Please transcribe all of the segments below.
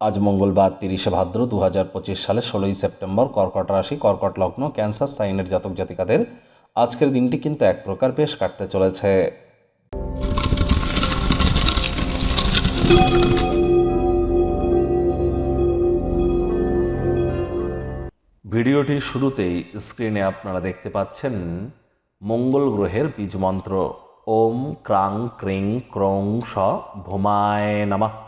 আজ মঙ্গলবার তিরিশে ভাদ্র দু হাজার পঁচিশ সালে ষোলোই সেপ্টেম্বর কর্কট রাশি, কর্কট লগ্ন, ক্যান্সার, সাইনের জাতক জাতিকাদের আজকের দিনটি কিন্তু এক প্রকার বেশ কাটতে চলেছে। ভিডিওটির শুরুতেই স্ক্রিনে আপনারা দেখতে পাচ্ছেন মঙ্গল গ্রহের বীজ মন্ত্র। ওম ক্রাং ক্রিং ক্রং স ভোমায় নামা।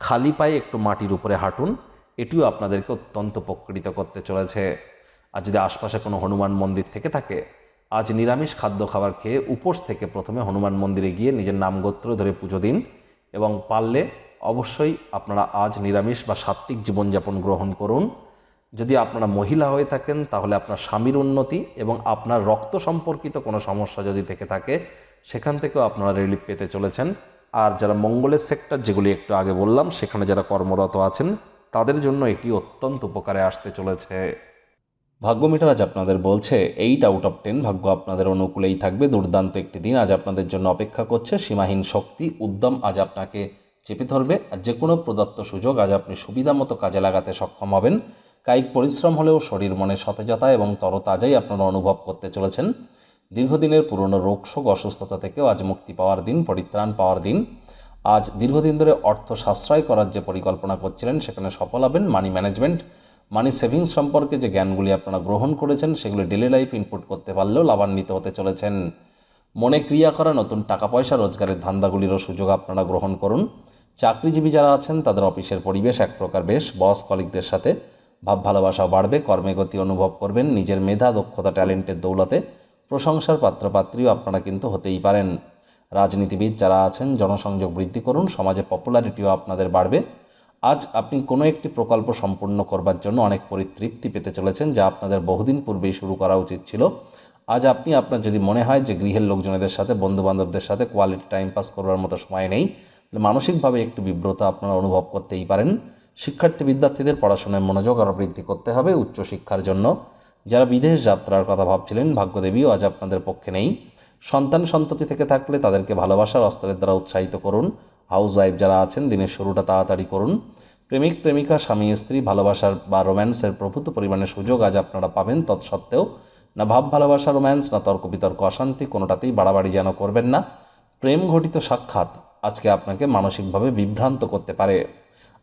খালি পায়ে একটু মাটির উপরে হাঁটুন, এটিও আপনাদেরকে অত্যন্ত উপকৃত করতে চলেছে। আর যদি আশপাশে কোনো হনুমান মন্দির থেকে থাকে, আজ নিরামিষ খাদ্য খাবার খেয়ে উপোস থেকে প্রথমে হনুমান মন্দিরে গিয়ে নিজের নামগোত্র ধরে পুজো দিন এবং পারলে অবশ্যই আপনারা আজ নিরামিষ বা সাত্ত্বিক জীবনযাপন গ্রহণ করুন। যদি আপনারা মহিলা হয়ে থাকেন, তাহলে আপনার স্বামীর উন্নতি এবং আপনার রক্ত সম্পর্কিত কোনো সমস্যা যদি থেকে থাকে, সেখান থেকেও আপনারা রিলিফ পেতে চলেছেন। আর যারা মঙ্গলের সেক্টর যেগুলি একটু আগে বললাম, সেখানে যারা কর্মরত আছেন, তাদের জন্য এটি অত্যন্ত উপকারে আসতে চলেছে। ভাগ্য মিটার আজ আপনাদের বলছে এইট আউট অফ টেন ভাগ্য আপনাদের অনুকূলেই থাকবে। দুর্দান্ত একটি দিন আজ আপনাদের জন্য অপেক্ষা করছে। সীমাহীন শক্তি, উদ্যম আজ আপনাকে চেপে ধরবে। আর যে কোনো প্রদত্ত সুযোগ আজ আপনি সুবিধা মতো কাজে লাগাতে সক্ষম হবেন। কায়িক পরিশ্রম হলেও শরীর মনে সতেজতা এবং তরতাজাই আপনারা অনুভব করতে চলেছেন। দীর্ঘদিনের পুরনো রোগশোক অসুস্থতা থেকেও আজ মুক্তি পাওয়ার দিন, পরিত্রাণ পাওয়ার দিন। আজ দীর্ঘদিন ধরে অর্থ সাশ্রয় করার যে পরিকল্পনা করছিলেন, সেখানে সফল হবেন মানি ম্যানেজমেন্ট মানি সেভিংস সম্পর্কে যে জ্ঞানগুলি আপনারা গ্রহণ করেছেন, সেগুলি ডেলি লাইফ ইনপুট করতে পারলেও লাভান্বিত হতে চলেছেন। মনে ক্রিয়া করা নতুন টাকা পয়সা রোজগারের ধান্দাগুলিরও সুযোগ আপনারা গ্রহণ করুন। চাকরিজীবী যারা আছেন, তাদের অফিসের পরিবেশ এক প্রকার বেশ। বস কলিকদের সাথে ভাব ভালোবাসা বাড়বে, কর্মে গতি অনুভব করবেন। নিজের মেধা, দক্ষতা ট্যালেন্টের দৌলতে প্রশংসার পাত্রপাত্রীও আপনারা কিন্তু হতেই পারেন। রাজনীতিবিদ যারা আছেন, জনসংযোগ বৃদ্ধি করুন, সমাজে পপুলারিটিও আপনাদের বাড়বে। আজ আপনি কোনো একটি প্রকল্প সম্পূর্ণ করবার জন্য অনেক পরিতৃপ্তি পেতে চলেছেন, যা আপনাদের বহুদিন পূর্বেই শুরু করা উচিত ছিল। আজ আপনি, আপনার যদি মনে হয় যে গৃহের লোকজনেদের সাথে, বন্ধুবান্ধবদের সাথে কোয়ালিটি টাইম পাস করবার মতো সময় নেই মানসিকভাবে একটু বিব্রত আপনারা অনুভব করতেই পারেন। শিক্ষার্থী বিদ্যার্থীদের পড়াশোনায় মনোযোগ আরও বৃদ্ধি করতে হবে উচ্চশিক্ষার জন্য। যারা বিদেশ যাত্রার কথা ভাবছিলেন, ভাগ্যদেবীও আজ আপনাদের পক্ষে নেই। সন্তান সন্ততি থেকে থাকলে তাদেরকে ভালোবাসার অস্ত্রের দ্বারা উৎসাহিত করুন। হাউস ওয়াইফ যারা আছেন, দিনের শুরুটা তাড়াতাড়ি করুন। প্রেমিক, প্রেমিকা, স্বামী, স্ত্রী, ভালোবাসার বা রোম্যান্সের প্রভূত পরিমাণে সুযোগ আজ আপনারা পাবেন তৎসত্ত্বেও। না ভাব, ভালোবাসা, রোম্যান্স, না তর্ক, বিতর্ক, অশান্তি, কোনোটাতেই বাড়াবাড়ি যেন করবেন না। প্রেম ঘটিত সাক্ষাৎ আজকে আপনাকে মানসিকভাবে বিভ্রান্ত করতে পারে।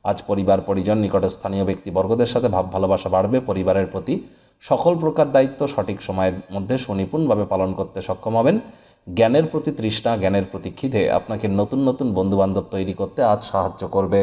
আজ পরিবার, পরিজন নিকটে স্থানীয় ব্যক্তিবর্গদের সাথে ভাব, ভালোবাসা বাড়বে, পরিবারের প্রতি সকল প্রকার দায়িত্ব সঠিক সময়ের মধ্যে সুনিপুণভাবে পালন করতে সক্ষম হবেন। জ্ঞানের প্রতি তৃষ্ণা, জ্ঞানের প্রতি আপনাকে নতুন নতুন বন্ধুবান্ধব তৈরি করতে আজ সাহায্য করবে।